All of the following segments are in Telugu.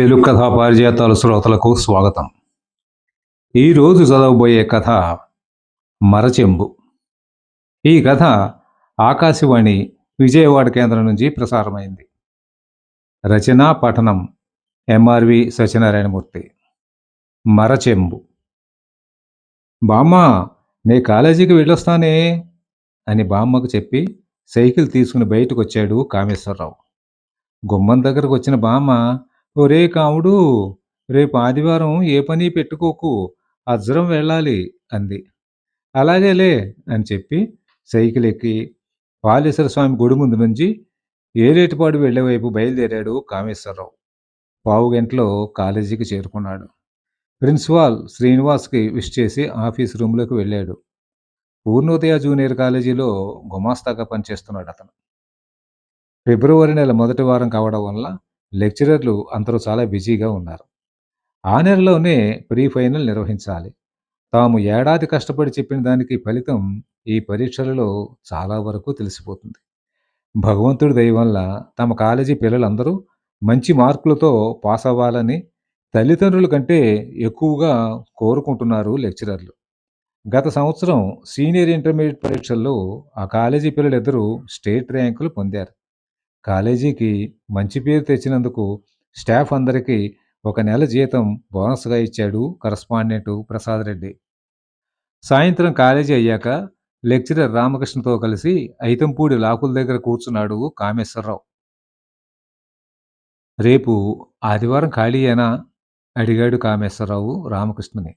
తెలుగు కథా పారిజాతాల శ్రోతలకు స్వాగతం. ఈరోజు చదవబోయే కథ మరచెంబు. ఈ కథ ఆకాశవాణి విజయవాడ కేంద్రం నుంచి ప్రసారమైంది. రచన పఠనం ఎంఆర్వి సత్యనారాయణమూర్తి. మరచెంబు. బామ్మ నే కాలేజీకి వెళ్ళొస్తానే అని బామ్మకు చెప్పి సైకిల్ తీసుకుని బయటకు వచ్చాడు కామేశ్వరరావు. గుమ్మం దగ్గరకు వచ్చిన బామ్మ ఒరే కాముడు రేపు ఆదివారం ఏ పని పెట్టుకోకు అజ్రం వెళ్ళాలి అంది. అలాగేలే అని చెప్పి సైకిల్ ఎక్కి పాలేశ్వర స్వామి గుడి ముందు నుంచి ఏలేటిపాడు వెళ్ళే వైపు బయలుదేరాడు కామేశ్వరరావు. పావు గంటలో కాలేజీకి చేరుకున్నాడు. ప్రిన్సిపాల్ శ్రీనివాస్కి విష్ చేసి ఆఫీస్ రూమ్లోకి వెళ్ళాడు. పూర్ణోదయ జూనియర్ కాలేజీలో గుమాస్తాగా పనిచేస్తున్నాడు అతను. ఫిబ్రవరి నెల మొదటి వారం కావడం వల్ల లెక్చరర్లు అందరూ చాలా బిజీగా ఉన్నారు. ఆ నెలలోనే ప్రీ ఫైనల్ నిర్వహించాలి. తాము ఏడాది కష్టపడి చెప్పిన దానికి ఫలితం ఈ పరీక్షలలో చాలా వరకు తెలిసిపోతుంది. భగవంతుడి దయ వల్ల తమ కాలేజీ పిల్లలందరూ మంచి మార్కులతో పాస్ అవ్వాలని తల్లిదండ్రుల కంటే ఎక్కువగా కోరుకుంటున్నారు లెక్చరర్లు. గత సంవత్సరం సీనియర్ ఇంటర్మీడియట్ పరీక్షల్లో ఆ కాలేజీ పిల్లలిద్దరూ స్టేట్ ర్యాంకులు పొందారు. కాలేజీకి మంచి పేరు తెచ్చినందుకు స్టాఫ్ అందరికీ ఒక నెల జీతం బోనస్గా ఇచ్చాడు కరస్పాండెంట్ ప్రసాద్ రెడ్డి. సాయంత్రం కాలేజీ అయ్యాక లెక్చరర్ రామకృష్ణతో కలిసి ఐతంపూడి లాకుల దగ్గర కూర్చున్నాడు కామేశ్వరరావు. రేపు ఆదివారం ఖాళీయేనా అడిగాడు కామేశ్వరరావు రామకృష్ణని.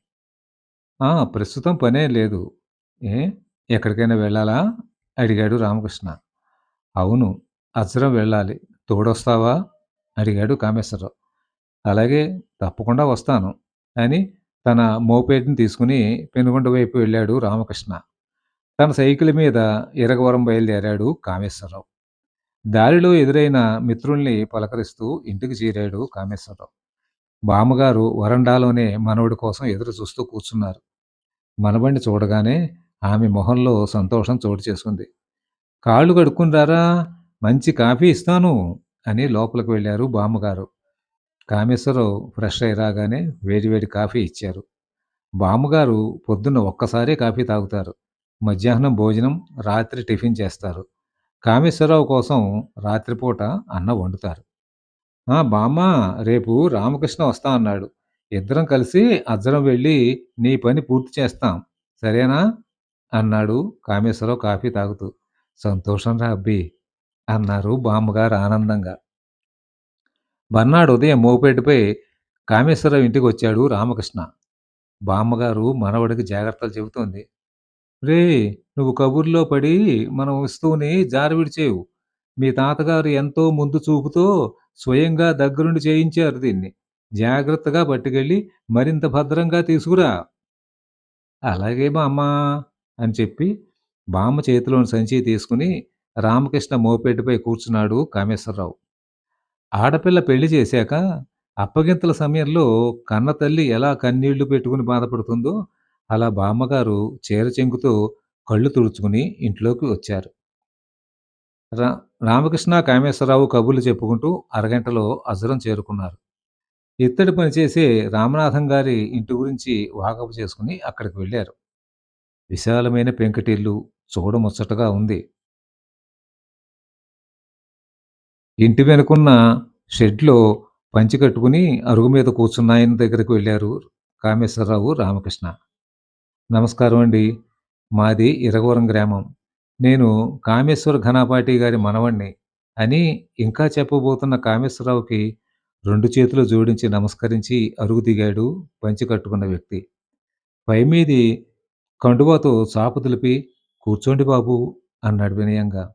"ఆ, ప్రస్తుతం పనే లేదు. ఏ ఎక్కడికైనా వెళ్ళాలా? అడిగాడు రామకృష్ణ. అవును అజ్రం వెళ్ళాలి. తోడొస్తావా? అడిగాడు కామేశ్వరరావు. అలాగే తప్పకుండా వస్తాను. అని తన మోపేటిని తీసుకుని పెనుగొండ వైపు వెళ్ళాడు రామకృష్ణ. తన సైకిల్ మీద ఇరగవరం బయలుదేరాడు కామేశ్వరరావు. దారిలో ఎదురైన మిత్రుల్ని పలకరిస్తూ ఇంటికి చేరాడు కామేశ్వరరావు. బామ్మగారు వరండాలోనే మనవడి కోసం ఎదురు చూస్తూ కూర్చున్నారు. మనబండి చూడగానే ఆమె మొహంలో సంతోషం చోటు చేసుకుంది. కాళ్ళు కడుక్కుని రారా మంచి కాఫీ ఇస్తాను అని లోపలికి వెళ్ళారు బామ్మగారు. కామేశ్వరరావు ఫ్రెష్ అయి రాగానే వేడివేడి కాఫీ ఇచ్చారు. బామ్మగారు పొద్దున్న ఒక్కసారే కాఫీ తాగుతారు. మధ్యాహ్నం భోజనం రాత్రి టిఫిన్ చేస్తారు. కామేశ్వరరావు కోసం రాత్రిపూట అన్నం వండుతారు. "ఆ, బామ్మ రేపు రామకృష్ణ వస్తా అన్నాడు. ఇద్దరం కలిసి అజ్జరం వెళ్ళి నీ పని పూర్తి చేస్తాం. సరేనా? అన్నాడు కామేశ్వరరావు కాఫీ తాగుతూ. సంతోషం రా అబ్బి. అన్నారు బామ్మగారు ఆనందంగా. బన్నాడు ఉదయం మోపేటిపై కామేశ్వరరావు ఇంటికి వచ్చాడు రామకృష్ణ. బామ్మగారు మనవడికి జాగ్రత్తలు చెబుతోంది. రే నువ్వు కబుర్లో పడి మనం వస్తువుని జారి విడిచేవు మీ తాతగారు ఎంతో ముందు చూపుతో స్వయంగా దగ్గరుండి చేయించారు దీన్ని. జాగ్రత్తగా పట్టుకెళ్ళి మరింత భద్రంగా తీసుకురా. అలాగే బామ్మ అని చెప్పి బామ్మ చేతిలోని సంచి తీసుకుని రామకృష్ణ మోపేటిపై కూర్చున్నాడు కామేశ్వరరావు. ఆడపిల్ల పెళ్ళి చేశాక అప్పగింతల సమయంలో కన్న తల్లి ఎలా కన్నీళ్ళు పెట్టుకుని బాధపడుతుందో అలా బామ్మగారు చీర చెంగుతో కళ్ళు తుడుచుకుని ఇంట్లోకి వచ్చారు. రా రామకృష్ణ కామేశ్వరరావు కబుర్లు చెప్పుకుంటూ అరగంటలో అజరం చేరుకున్నారు. ఇత్తడి పనిచేసే రామనాథం గారి ఇంటి గురించి వాకపు చేసుకుని అక్కడికి వెళ్ళారు. విశాలమైన పెంకటిల్లు చూడముచ్చటగా ఉంది. ఇంటి వెనుకున్న షెడ్లో పంచి కట్టుకుని అరుగు మీద కూర్చున్న ఆయన దగ్గరికి వెళ్ళారు కామేశ్వరరావు రామకృష్ణ. నమస్కారం అండి. మాది ఇరగవరం గ్రామం. నేను కామేశ్వర ఘనాపాటి గారి మనవణ్ణి అని ఇంకా చెప్పబోతున్న కామేశ్వరరావుకి రెండు చేతులు జోడించి నమస్కరించి అరుగు దిగాడు పంచి కట్టుకున్న వ్యక్తి. పైమీది కండువాతో చాపు తెలిపి కూర్చోండి బాబు అన్నాడు వినయంగా.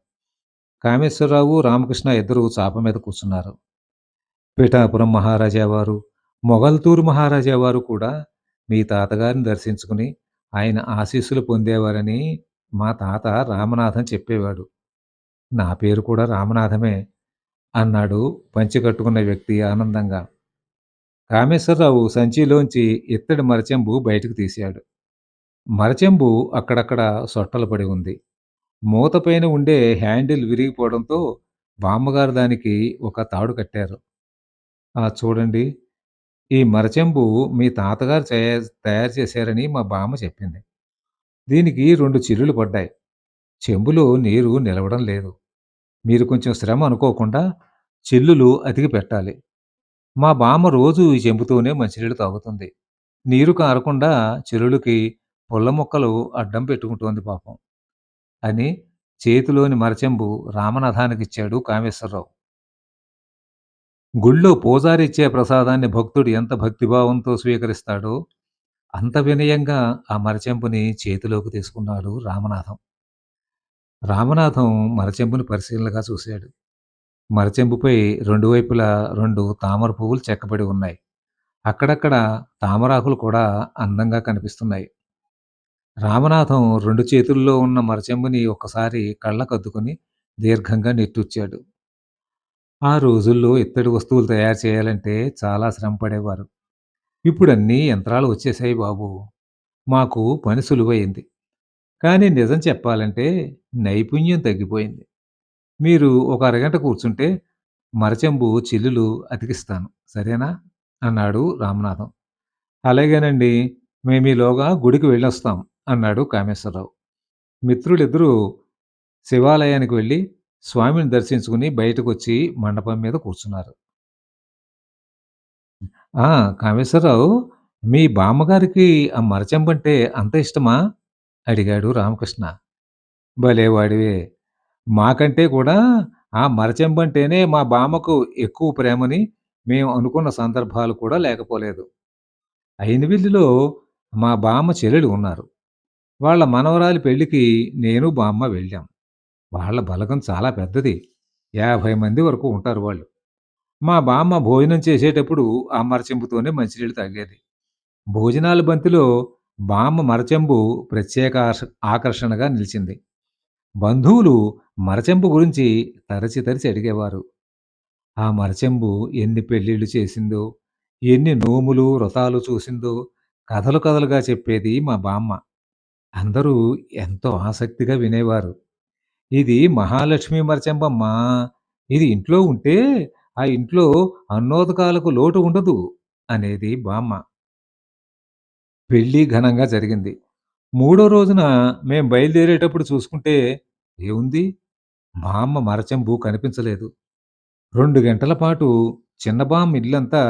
కామేశ్వరరావు రామకృష్ణ ఇద్దరు చాప మీద కూర్చున్నారు. పిఠాపురం మహారాజా వారు మొగల్తూరు మహారాజా వారు కూడా మీ తాతగారిని దర్శించుకుని ఆయన ఆశీస్సులు పొందేవారని మా తాత రామనాథం చెప్పేవాడు. నా పేరు కూడా రామనాథమే అన్నాడు పంచి కట్టుకున్న వ్యక్తి ఆనందంగా. కామేశ్వరరావు సంచిలోంచి ఇత్తడి మరచెంబు బయటకు తీశాడు. మరచెంబు అక్కడక్కడ సొట్టలు పడి ఉంది. మూతపైన ఉండే హ్యాండిల్ విరిగిపోవడంతో బామ్మగారు దానికి ఒక తాడు కట్టారు ఆ! చూడండి ఈ మరచెంబు మీ తాతగారు చే తయారు చేశారని మా బామ్మ చెప్పింది. దీనికి 2 చిల్లులు పడ్డాయి. చెంబులో నీరు నిలవడం లేదు. మీరు కొంచెం శ్రమ అనుకోకుండా చిల్లులు అతికి పెట్టాలి. మా బామ్మ రోజు ఈ చెంబుతోనే మంచినీళ్ళు తాగుతుంది. నీరు కారకుండా చిల్లులకి పుల్ల ముక్కలు అడ్డం పెట్టుకుంటోంది పాపం. అని చేతిలోని మరచెంబు రామనాథానికిచ్చాడు కామేశ్వరరావు. గుళ్ళో పూజారిచ్చే ప్రసాదాన్ని భక్తుడు ఎంత భక్తిభావంతో స్వీకరిస్తాడో, అంత వినయంగా ఆ మరచెంబుని చేతిలోకి తీసుకున్నాడు రామనాథం. రామనాథం మరచెంబుని పరిశీలనగా చూశాడు. మరచెంబుపై రెండు వైపులా రెండు తామర పువ్వులు చెక్కబడి ఉన్నాయి. అక్కడక్కడ తామరాకులు కూడా అందంగా కనిపిస్తున్నాయి. రామనాథం రెండు చేతుల్లో ఉన్న మరచెంబుని ఒక్కసారి కళ్ళకద్దుకుని దీర్ఘంగా నిట్టూర్చాడు. ఆ రోజుల్లో ఇత్తడి వస్తువులు తయారు చేయాలంటే చాలా శ్రమ పడేవారు. ఇప్పుడన్నీ యంత్రాలు వచ్చేసాయి బాబు మాకు పని సులువైంది కానీ నిజం చెప్పాలంటే నైపుణ్యం తగ్గిపోయింది. మీరు ఒక అరగంట కూర్చుంటే మరచెంబు చిల్లులు అతికిస్తాను. సరేనా? అన్నాడు రామనాథం. అలాగేనండి. మేమీలోగా గుడికి వెళ్ళొస్తాం అన్నాడు కామేశ్వరరావు. మిత్రులిద్దరూ శివాలయానికి వెళ్ళి స్వామిని దర్శించుకుని బయటకొచ్చి మండపం మీద కూర్చున్నారు. ఆ! కామేశ్వరరావు మీ బామ్మగారికి ఆ మరచెంబంటే అంత ఇష్టమా? అడిగాడు రామకృష్ణ. భలేవాడివే! మాకంటే కూడా ఆ మరచెంబంటేనే మా బామ్మకు ఎక్కువ ప్రేమని మేము అనుకున్న సందర్భాలు కూడా లేకపోలేదు. అయినవిల్లిలో మా బామ్మ చెల్లెలు ఉన్నారు. వాళ్ళ మనవరాలి పెళ్ళికి నేను, బామ్మ వెళ్ళాం. వాళ్ళ బలగం చాలా పెద్దది. 50 మంది వరకు ఉంటారు వాళ్ళు. మా బామ్మ భోజనం చేసేటప్పుడు ఆ మరచెంబుతోనే మంచినీళ్ళు తాగేది. భోజనాల బంతిలో బామ్మ మరచెంబు ప్రత్యేక ఆకర్షణగా నిలిచింది. బంధువులు మరచెంబు గురించి తరచి తరచి అడిగేవారు. ఆ మరచెంబు ఎన్ని పెళ్ళిళ్ళు చేసిందో, ఎన్ని నోములు, వ్రతాలు చూసిందో కథలు కథలుగా చెప్పేది మా బామ్మ. అందరూ ఎంతో ఆసక్తిగా వినేవారు. ఇది మహాలక్ష్మి మరచెంబమ్మ ఇది ఇంట్లో ఉంటే ఆ ఇంట్లో అన్నోదకాలకు లోటు ఉండదు అనేది బామ్మ. పెళ్ళి ఘనంగా జరిగింది. మూడో రోజున మేం బయలుదేరేటప్పుడు చూసుకుంటే ఏవుంది? బామ్మ మరచెంబు కనిపించలేదు. 2 గంటల పాటు చిన్న బామ్మ ఇల్లంతా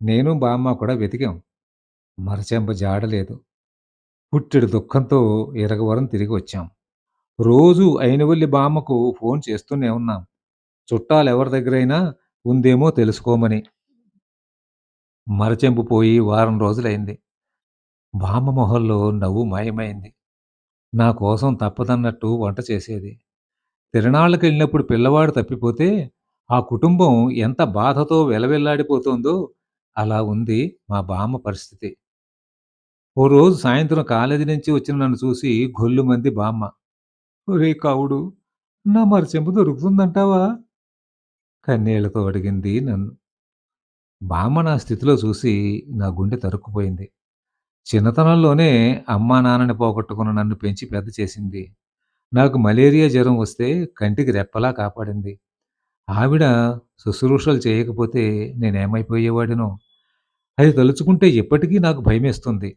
నేను, బామ్మ కూడా వెతికాం. మరచెంబ జాడ లేదు. పుట్టెడు దుఃఖంతో ఇరగవరం తిరిగి వచ్చాం. రోజు అయినవల్లి బామ్మకు ఫోన్ చేస్తూనే ఉన్నాం. చుట్టాలు ఎవరి దగ్గరైనా ఉందేమో తెలుసుకోమని. మరచెంపు పోయి వారం రోజులైంది. బామ్మ మొహల్లో నవ్వు మాయమైంది. నా కోసం తప్పదన్నట్టు వంట చేసేది. తిరణాళ్ళకెళ్ళినప్పుడు పిల్లవాడు తప్పిపోతే ఆ కుటుంబం ఎంత బాధతో వెలవెల్లాడిపోతుందో అలా ఉంది మా బామ్మ పరిస్థితి. ఓ రోజు సాయంత్రం కాలేజీ నుంచి వచ్చిన నన్ను చూసి గొల్లుమంది బామ్మ. ఒరే కావుడు! నా మరి చెంపు దొరుకుతుందంటావా? కన్నీళ్ళతో అడిగింది నన్ను. బామ్మ నా స్థితిలో చూసి నా గుండె తరుక్కుపోయింది. చిన్నతనంలోనే అమ్మా నాన్నని పోగొట్టుకున్న నన్ను పెంచి పెద్ద చేసింది. నాకు మలేరియా జ్వరం వస్తే కంటికి రెప్పలా కాపాడింది. ఆవిడ శుశ్రూషలు చేయకపోతే నేనేమైపోయేవాడినో! అది తలుచుకుంటే ఇప్పటికీ నాకు భయమేస్తుంది.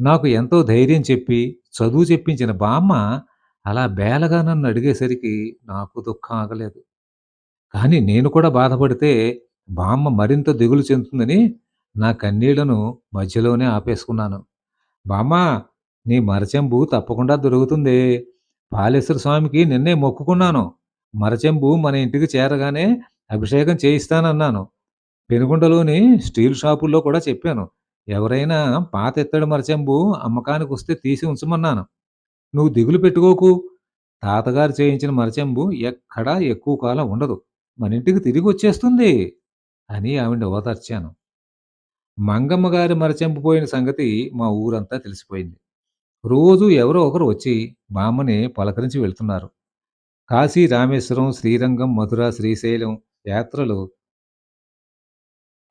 నాకు ఎంతో ధైర్యం చెప్పి, చదువు చెప్పించిన బామ్మ అలా బేలగా నన్ను అడిగేసరికి నాకు దుఃఖం ఆగలేదు. కానీ నేను కూడా బాధపడితే బామ్మ మరింత దిగులు చెందుతుందని నా కన్నీళ్ళను మధ్యలోనే ఆపేసుకున్నాను. బామ్మ నీ మరచెంబు తప్పకుండా దొరుకుతుంది పాలేశ్వర స్వామికి నిన్నే మొక్కుకున్నాను. మరచెంబు మన ఇంటికి చేరగానే అభిషేకం చేయిస్తానన్నాను. పెనుగొండలోని స్టీల్ షాపుల్లో కూడా చెప్పాను. ఎవరైనా పాత ఇత్తడి మరచెంబు అమ్మకానికొస్తే తీసి ఉంచమన్నాను. నువ్వు దిగులు పెట్టుకోకు. తాతగారు చేయించిన మరచెంబు ఎక్కడా ఎక్కువ కాలం ఉండదు. మన ఇంటికి తిరిగి వచ్చేస్తుంది అని ఆవిడ ఓదార్చాను. మంగమ్మ గారి మరచెంపు పోయిన సంగతి మా ఊరంతా తెలిసిపోయింది. రోజు ఎవరో ఒకరు వచ్చి బామ్మని పలకరించి వెళ్తున్నారు. కాశీ, రామేశ్వరం, శ్రీరంగం, మధుర, శ్రీశైలం యాత్రలు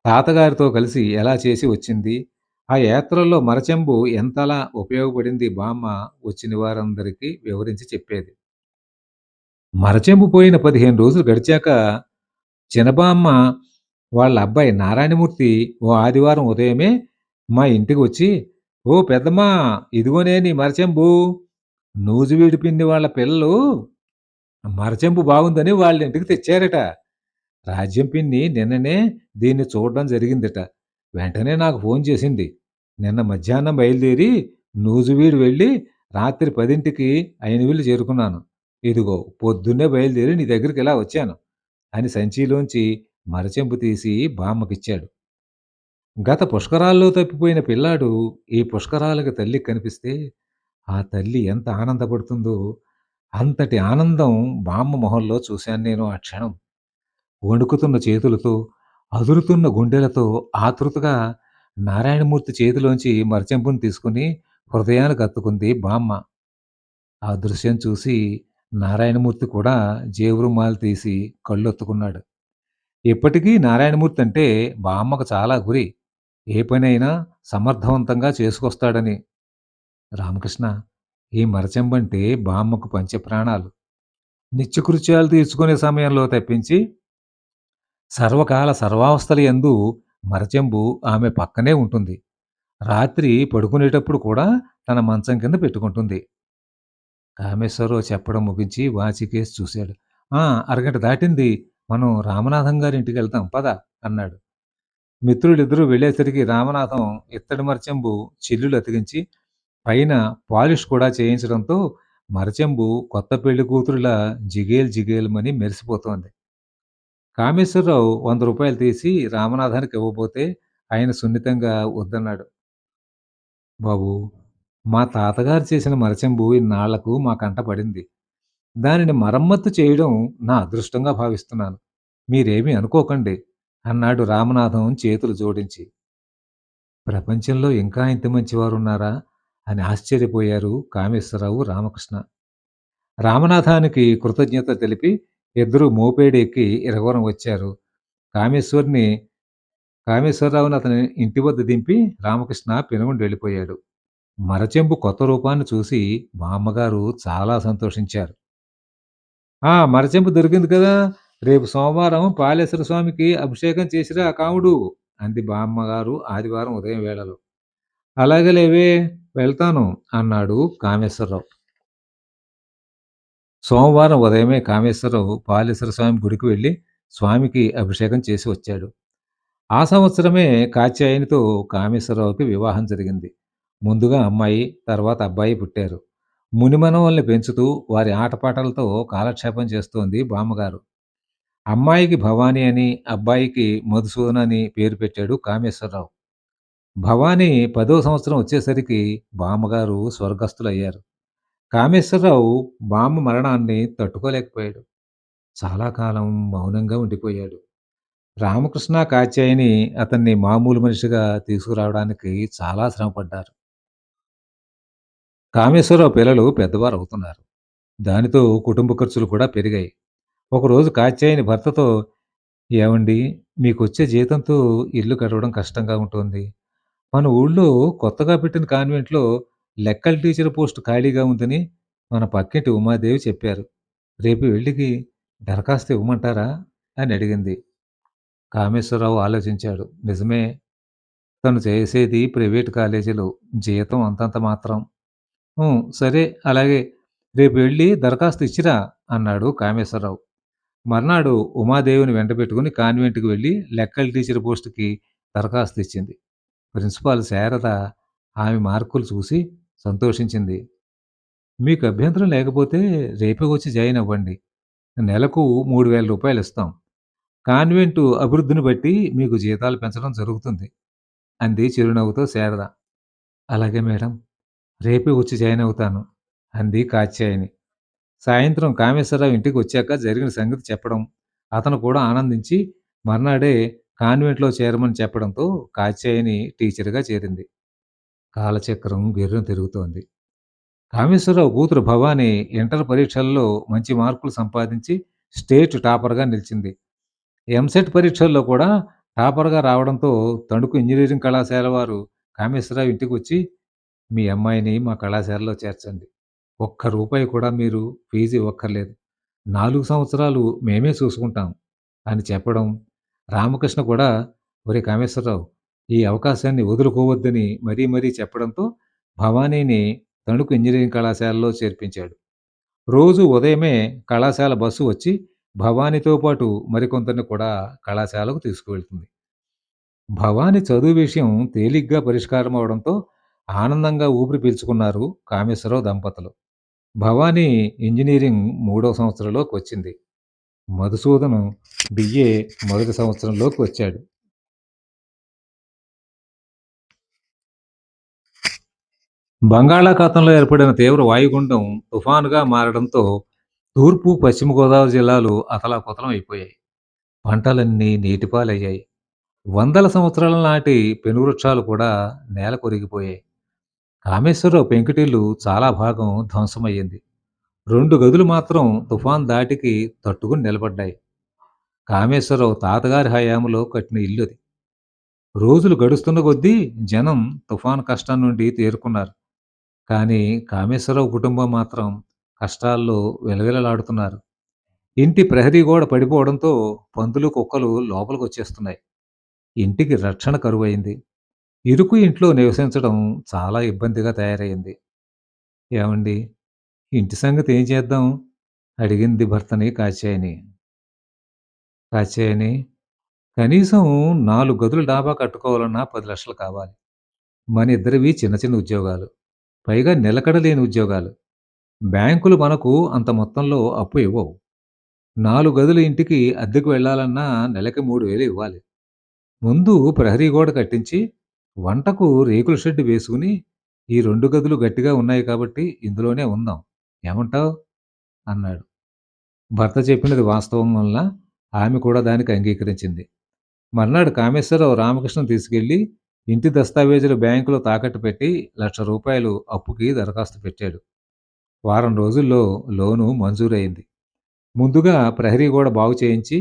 తాతగారితో కలిసి ఎలా చేసి వచ్చింది, ఆ యాత్రల్లో మరచెంబు ఎంతలా ఉపయోగపడింది బామ్మ వచ్చిన వారందరికీ వివరించి చెప్పేది. మరచెంబు పోయిన 15 రోజులు గడిచాక చినబామ్మ వాళ్ళ అబ్బాయి నారాయణమూర్తి ఓ ఆదివారం ఉదయమే మా ఇంటికి వచ్చి, "ఓ పెద్దమ్మా! ఇదిగోనే నీ మరచెంబు. నూజివీడు పిన్ని వాళ్ళ పిల్లలు మరచెంబు బాగుందని వాళ్ళ ఇంటికి తెచ్చారట. రాజ్యం పిన్ని నిన్ననే దీన్ని చూడడం జరిగిందట. వెంటనే నాకు ఫోన్ చేసింది. నిన్న మధ్యాహ్నం బయలుదేరి నూజివీడు వెళ్ళి రాత్రి 10కి అయినవిల్లు చేరుకున్నాను. ఇదిగో పొద్దున్నే బయలుదేరి నీ దగ్గరికి ఇలా వచ్చాను" అని సంచిలోంచి మరచెంబు తీసి బామ్మకిచ్చాడు. గత పుష్కరాల్లో తప్పిపోయిన పిల్లాడు ఈ పుష్కరాలకి తల్లికి కనిపిస్తే, ఆ తల్లి ఎంత ఆనందపడుతుందో, అంతటి ఆనందం బామ్మ మొహంలో చూశాను నేను ఆ క్షణం. వణుకుతున్న చేతులతో, అదురుతున్న గుండెలతో ఆతృతగా నారాయణమూర్తి చేతిలోంచి మరచెంపును తీసుకుని హృదయానికి కత్తుకుంది బామ్మ. ఆ దృశ్యం చూసి నారాయణమూర్తి కూడా జేవురుమాలు తీసి కళ్ళొత్తుకున్నాడు. ఇప్పటికీ నారాయణమూర్తి అంటే బామ్మకు చాలా గురి. ఏ పనైనా సమర్థవంతంగా చేసుకొస్తాడని. రామకృష్ణ ఈ మరచెంబంటే బామ్మకు పంచప్రాణాలు. నిత్యకృత్యాలు తీర్చుకునే సమయంలో తప్పించి, సర్వకాల సర్వావస్థలయందు మరచెంబు ఆమె పక్కనే ఉంటుంది. రాత్రి పడుకునేటప్పుడు కూడా తన మంచం కింద పెట్టుకుంటుంది. కామేశ్వరరావు చెప్పడం ముగించి వాచికేసి చూశాడు. "ఆ! అరగంట దాటింది. మనం రామనాథం గారింటికెళ్దాం పద" అన్నాడు. మిత్రులిద్దరూ వెళ్ళేసరికి రామనాథం ఇత్తడి మరచెంబు చిల్లులు అతికించి, పైన పాలిష్ కూడా చేయించడంతో మరచెంబు కొత్త పెళ్ళి కూతురులా జిగేల్ జిగేలుమని మెరిసిపోతోంది. కామేశ్వరరావు వంద రూపాయలు తీసి రామనాథానికి ఇవ్వబోతే ఆయన సున్నితంగా వద్దన్నాడు. "బాబూ! మా తాతగారు చేసిన మరచెంబు ఇన్నాళ్ళకు మా కంట పడింది. దానిని మరమ్మత్తు చేయడం నా అదృష్టంగా భావిస్తున్నాను. మీరేమీ అనుకోకండి" అన్నాడు రామనాథం చేతులు జోడించి. ప్రపంచంలో ఇంకా ఇంత మంచివారున్నారా? అని ఆశ్చర్యపోయారు కామేశ్వరరావు, రామకృష్ణ. రామనాథానికి కృతజ్ఞత తెలిపి ఇద్దరు మోపేడు ఎక్కి ఇరగవరం వచ్చారు. కామేశ్వర్‌ని కామేశ్వరరావుని అతని ఇంటి వద్ద దింపి రామకృష్ణ పెనుగొండ వెళ్ళిపోయాడు. మరచెంబు కొత్త రూపాన్ని చూసి బామ్మగారు చాలా సంతోషించారు. "ఆ! మరచెంపు దొరికింది కదా! రేపు సోమవారం పాలేశ్వర స్వామికి అభిషేకం చేసిరా కాముడు" అంది బామ్మగారు ఆదివారం ఉదయం వేళలో. "అలాగే లేవే వెళ్తాను" అన్నాడు కామేశ్వరరావు. సోమవారం ఉదయమే కామేశ్వరరావు పాలేశ్వర స్వామి గుడికి వెళ్ళి స్వామికి అభిషేకం చేసి వచ్చాడు. ఆ సంవత్సరమే కాత్యాయనితో కామేశ్వరరావుకి వివాహం జరిగింది. ముందుగా అమ్మాయి, తర్వాత అబ్బాయి పుట్టారు. మునిమనవల్ని పెంచుతూ వారి ఆటపాటలతో కాలక్షేపం చేస్తోంది బామ్మగారు. అమ్మాయికి భవానీ అని, అబ్బాయికి మధుసూదన్ అని పేరు పెట్టాడు కామేశ్వరరావు. భవాని పదో సంవత్సరం వచ్చేసరికి బామ్మగారు స్వర్గస్థులయ్యారు. కామేశ్వరరావు బామ్మ మరణాన్ని తట్టుకోలేకపోయాడు. చాలా కాలం మౌనంగా ఉండిపోయాడు. రామకృష్ణ, కాత్యాయని అతన్ని మామూలు మనిషిగా తీసుకురావడానికి చాలా శ్రమపడ్డారు. కామేశ్వరరావు పిల్లలు పెద్దవారవుతున్నారు. దానితో కుటుంబ ఖర్చులు కూడా పెరిగాయి. ఒకరోజు కాత్యాయని భర్తతో "ఏవండీ మీకొచ్చే జీతంతో ఇల్లు గడవడం కష్టంగా ఉంటోంది. మన ఊళ్ళో కొత్తగా పెట్టిన కాన్వెంట్‌లో లెక్కల టీచర్ పోస్ట్ ఖాళీగా ఉందని మన పక్కింటి ఉమాదేవి చెప్పారు. రేపు వెళ్ళికి దరఖాస్తు ఇవ్వమంటారా?" అని అడిగింది. కామేశ్వరరావు ఆలోచించాడు. నిజమే. తను చేసేది ప్రైవేట్ కాలేజీలో. జీతం అంతంత మాత్రం. సరే అలాగే. రేపు వెళ్ళి దరఖాస్తు ఇచ్చిరా" అన్నాడు కామేశ్వరరావు. మర్నాడు ఉమాదేవిని వెంటబెట్టుకుని కాన్వెంట్‌కి వెళ్ళి లెక్కల టీచర్ పోస్టుకి దరఖాస్తు ఇచ్చింది. ప్రిన్సిపాల్ శారద ఆమె మార్కులు చూసి సంతోషించింది. "మీకు అభ్యంతరం లేకపోతే రేపే వచ్చి జాయిన్ అవ్వండి. నెలకు మూడు వేల రూపాయలు ఇస్తాం. కాన్వెంటు అభివృద్ధిని బట్టి మీకు జీతాలు పెంచడం జరుగుతుంది" అంది చిరునవ్వుతో శారద. "అలాగే మేడం. రేపే వచ్చి జాయిన్ అవుతాను" అంది కాత్యాయని. సాయంత్రం కామేశ్వరరావు ఇంటికి వచ్చాక జరిగిన సంగతి చెప్పడం, అతను కూడా ఆనందించి మర్నాడే కాన్వెంట్‌లో చేరమని చెప్పడంతో కాత్యాయని టీచర్‌గా చేరింది. కాలచక్రం గిర్రున తిరుగుతోంది. కామేశ్వరరావు కూతురు భవాని ఇంటర్ పరీక్షల్లో మంచి మార్కులు సంపాదించి స్టేట్ టాపర్‌గా నిలిచింది. ఎంసెట్ పరీక్షల్లో కూడా టాపర్‌గా రావడంతో తణుకు ఇంజనీరింగ్ కళాశాల వారు కామేశ్వరరావు ఇంటికొచ్చి "మీ అమ్మాయిని మా కళాశాలలో చేర్చండి. ఒక్క రూపాయి కూడా మీరు ఫీజు ఇవ్వక్కర్లేదు. నాలుగు సంవత్సరాలు మేమే చూసుకుంటాం" అని చెప్పడం రామకృష్ణ కూడా ఒరే కామేశ్వరరావు ఈ అవకాశాన్ని వదులుకోవద్దని మరీ మరీ చెప్పడంతో భవానీని తణుకు ఇంజనీరింగ్ కళాశాలలో చేర్పించాడు. రోజు ఉదయమే కళాశాల బస్సు వచ్చి భవానీతో పాటు మరికొందరిని కూడా కళాశాలకు తీసుకువెళ్తుంది. భవానీ చదువు విషయం తేలిగ్గా పరిష్కారం అవడంతో ఆనందంగా ఊపిరి పీల్చుకున్నారు కామేశ్వరరావు దంపతులు. భవానీ ఇంజనీరింగ్ మూడో సంవత్సరంలోకి వచ్చింది. మధుసూదను బిఏ మొదటి సంవత్సరంలోకి వచ్చాడు. బంగాళాఖాతంలో ఏర్పడిన తీవ్ర వాయుగుండం తుఫానుగా మారడంతో తూర్పు పశ్చిమ గోదావరి జిల్లాలు అతలాకుతలం అయిపోయాయి. పంటలన్నీ నీటిపాలయ్యాయి. వందల సంవత్సరాల నాటి పెనువృక్షాలు కూడా నేల కొరిగిపోయాయి. కామేశ్వరరావు పెంకుటిల్లు చాలా భాగం ధ్వంసమయ్యింది. రెండు గదులు మాత్రం తుఫాన్ దాటికి తట్టుకుని నిలబడ్డాయి. కామేశ్వరరావు తాతగారి హయాంలో కట్టిన ఇల్లు అది. రోజులు గడుస్తున్న కొద్దీ జనం తుఫాన్ కష్టం నుండి తేరుకున్నారు. కానీ కామేశ్వరరావు కుటుంబం మాత్రం కష్టాల్లో విలవిలలాడుతున్నారు. ఇంటి ప్రహరీ గోడ పడిపోవడంతో పందులు కుక్కలు లోపలికి వచ్చేస్తున్నాయి ఇంటికి రక్షణ కరువైంది. ఇరుకు ఇంట్లో నివసించడం చాలా ఇబ్బందిగా తయారైంది ఏమండి? ఇంటి సంగతి ఏం చేద్దాం? అడిగింది భర్తని కాచాయని కాచాయని కనీసం నాలుగు గదులు డాబా కట్టుకోవాలన్నా పది లక్షలు కావాలి. మన ఇద్దరివి చిన్న చిన్న ఉద్యోగాలు. పైగా నిలకడలేని ఉద్యోగాలు. బ్యాంకులు మనకు అంత మొత్తంలో అప్పు ఇవ్వవు. నాలుగు గదుల ఇంటికి అద్దెకు వెళ్ళాలన్నా నెలకి మూడు వేలు ఇవ్వాలి. ముందు ప్రహరీ గోడ కట్టించి వంటకు రేకుల షెడ్ వేసుకుని ఈ రెండు గదులు గట్టిగా ఉన్నాయి కాబట్టి ఇందులోనే ఉందాం. ఏమంటావు? అన్నాడు. భర్త చెప్పినది వాస్తవం వల్ల ఆమె కూడా దానికి అంగీకరించింది. మర్నాడు కామేశ్వరరావు రామకృష్ణ తీసుకెళ్ళి ఇంటి దస్తావేజులు బ్యాంకులో తాకట్టు పెట్టి లక్ష రూపాయలు అప్పుకి దరఖాస్తు పెట్టాడు. వారం రోజుల్లో లోను మంజూరైంది. ముందుగా ప్రహరీ గోడ బాగు చేయించి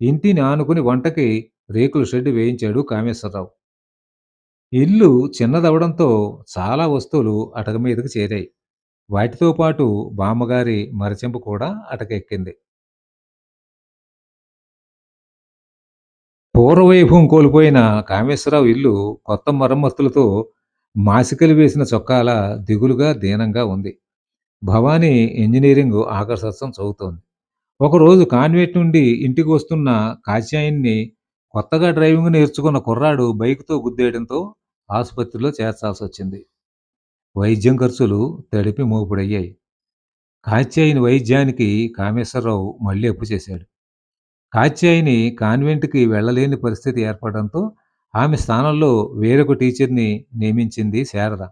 ఇంటిని ఆనుకుని వంటకి రేకుల షెడ్ వేయించాడు కామేశ్వరరావు. ఇల్లు చిన్నదవడంతో చాలా వస్తువులు అటక మీదకి చేరాయి. వాటితో పాటు బామ్మగారి మరచెంపు కూడా అటకెక్కింది. పూర్వవైభవం కోల్పోయిన కామేశ్వరరావు ఇల్లు కొత్త మరమ్మతులతో మాసికలు వేసిన చొక్కాల దిగులుగా దీనంగా ఉంది. భవానీ ఇంజనీరింగ్ ఆకర్షత్వం చదువుతోంది. ఒకరోజు కాన్వెంట్ నుండి ఇంటికి వస్తున్న కాశ్యాయిని కొత్తగా డ్రైవింగ్ నేర్చుకున్న కుర్రాడు బైక్తో గుద్దేయడంతో ఆసుపత్రిలో చేర్చాల్సి వచ్చింది వైద్యం ఖర్చులు తడిపి మోపుడయ్యాయి. కాత్యాయని వైద్యానికి కామేశ్వరరావు మళ్ళీ అప్పు చేశాడు. కాత్యాయిని కాన్వెంట్కి వెళ్ళలేని పరిస్థితి ఏర్పడంతో ఆమె స్థానంలో వేరొక టీచర్ని నియమించింది శారద.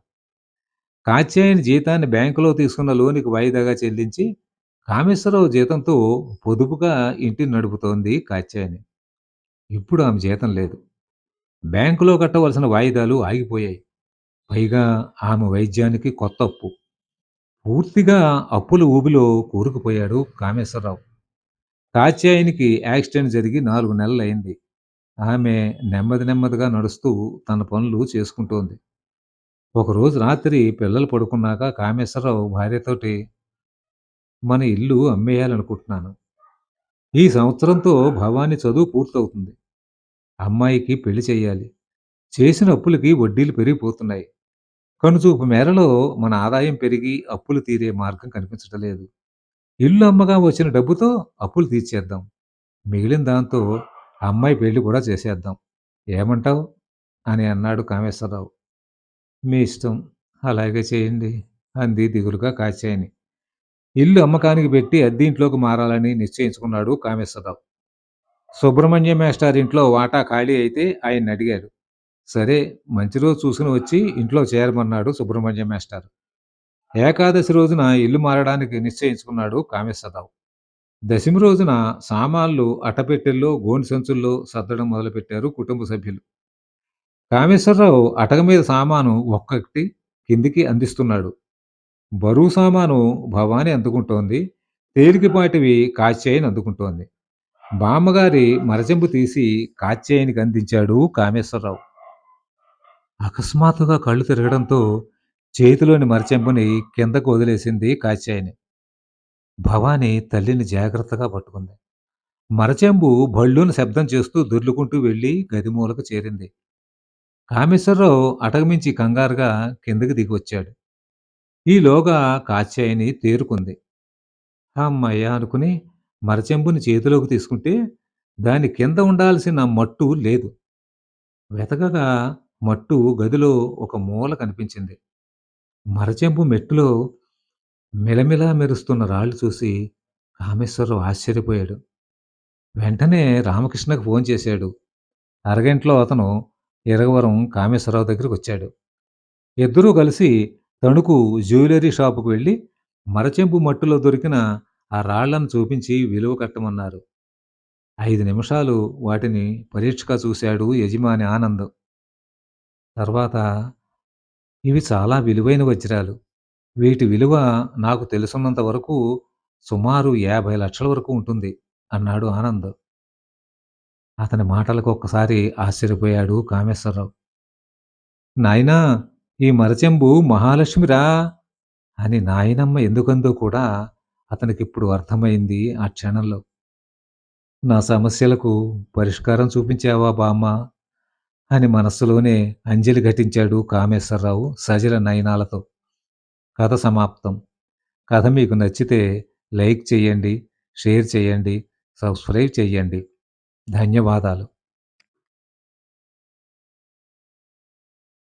కాత్యాయని జీతాన్ని బ్యాంకులో తీసుకున్న లోనికి వాయిదాగా చెల్లించి కామేశ్వరరావు జీతంతో పొదుపుగా ఇంటిని నడుపుతోంది కాత్యాయని ఇప్పుడు ఆమె జీతం లేదు. బ్యాంకులో కట్టవలసిన వాయిదాలు ఆగిపోయాయి. పైగా ఆమె వైద్యానికి కొత్త అప్పు. పూర్తిగా అప్పుల ఊబిలో కూరుకుపోయాడు కామేశ్వరరావు. కాత్యాయనికి యాక్సిడెంట్ జరిగి నాలుగు నెలలు అయింది ఆమె నెమ్మది నెమ్మదిగా నడుస్తూ తన పనులు చేసుకుంటోంది. ఒకరోజు రాత్రి పిల్లలు పడుకున్నాక కామేశ్వరరావు భార్యతోటి మన ఇల్లు అమ్మేయాలనుకుంటున్నాను. ఈ సంవత్సరంతో భవానీ చదువు పూర్తవుతుంది. అమ్మాయికి పెళ్ళి చేయాలి. చేసిన అప్పులకి వడ్డీలు పెరిగిపోతున్నాయి. కనుచూపు మేరలో మన ఆదాయం పెరిగి అప్పులు తీరే మార్గం కనిపించటం లేదు ఇల్లు అమ్మగా వచ్చిన డబ్బుతో అప్పులు తీర్చేద్దాం. మిగిలిన దాంతో అమ్మాయి పెళ్ళి కూడా చేసేద్దాం. ఏమంటావు? అని అన్నాడు కామేశ్వరరావు. మీ ఇష్టం. అలాగే చేయండి అంది దిగులుగా కాచాయని ఇల్లు అమ్మకానికి పెట్టి అద్దీంట్లోకి మారాలని నిశ్చయించుకున్నాడు కామేశ్వరరావు. సుబ్రహ్మణ్య మేస్టార్ ఇంట్లో వాటా ఖాళీ అయితే ఆయన అడిగాడు. సరే మంచి రోజు చూసుకుని వచ్చి ఇంట్లో చేరమన్నాడు సుబ్రహ్మణ్య మేస్టారు. ఏకాదశి రోజున ఇల్లు మారడానికి నిశ్చయించుకున్నాడు కామేశ్వరరావు. దశమి రోజున సామాన్లు అట్టపెట్టెల్లో గోని సంచుల్లో సర్దడం మొదలుపెట్టారు కుటుంబ సభ్యులు. కామేశ్వరరావు అటక మీద సామాను ఒక్కటి కిందికి అందిస్తున్నాడు. బరువు సామాను భవాని అందుకుంటోంది తేలికపాటివి కాచ్యాయని అందుకుంటోంది. బామ్మగారి మరచెంపు తీసి కాచ్యాయనికి అందించాడు కామేశ్వరరావు. అకస్మాత్తుగా కళ్ళు తిరగడంతో చేతిలోని మరచెంపుని కిందకు వదిలేసింది కాశ్యాయిని భవాని తల్లిని జాగ్రత్తగా పట్టుకుంది మరచెంబు భళ్ళున శబ్దం చేస్తూ దొర్లుకుంటూ వెళ్ళి గదిమూలకు చేరింది. కామేశ్వరరావు అటకమించి కంగారుగా కిందకి దిగివచ్చాడు ఈలోగా కాశ్యాయిని తేరుకుంది. అమ్మయ్య అనుకుని మరచెంబుని చేతిలోకి తీసుకుంటే దాని కింద ఉండాల్సిన మట్టు లేదు. వెతకగా మట్టు గదిలో ఒక మూల కనిపించింది. మరచెంబు మెట్టులో మిలమిలా మెరుస్తున్న రాళ్ళు చూసి రామేశ్వరరావు ఆశ్చర్యపోయాడు. వెంటనే రామకృష్ణకు ఫోన్ చేశాడు. అరగంటలో అతను ఇరగవరం కామేశ్వరరావు దగ్గరికొచ్చాడు. ఇద్దరూ కలిసి తణుకు జ్యువెలరీ షాపుకు వెళ్ళి మరచెంబు మట్టులో దొరికిన ఆ రాళ్ళను చూపించి విలువ కట్టమన్నారు. ఐదు నిమిషాలు వాటిని పరీక్షగా చూశాడు యజమాని ఆనంద్. తర్వాత ఇవి చాలా విలువైన వజ్రాలు. వీటి విలువ నాకు తెలుసున్నంత వరకు సుమారు యాభై లక్షల వరకు ఉంటుంది అన్నాడు ఆనంద్. అతని మాటలకు ఒక్కసారి ఆశ్చర్యపోయాడు కామేశ్వరరావు. నాయనా! ఈ మరచెంబు మహాలక్ష్మిరా! అని నాయనమ్మ ఎందుకందో కూడా అతనికిప్పుడు అర్థమైంది ఆ క్షణంలో. నా సమస్యలకు పరిష్కారం చూపించావా బామ్మ అని మనస్సులోనే అంజలి ఘటించాడు కామేశ్వరరావు సజల నయనాలతో. కథ సమాప్తం. కథ మీకు నచ్చితే లైక్ చేయండి, షేర్ చేయండి, సబ్స్క్రైబ్ చేయండి. ధన్యవాదాలు.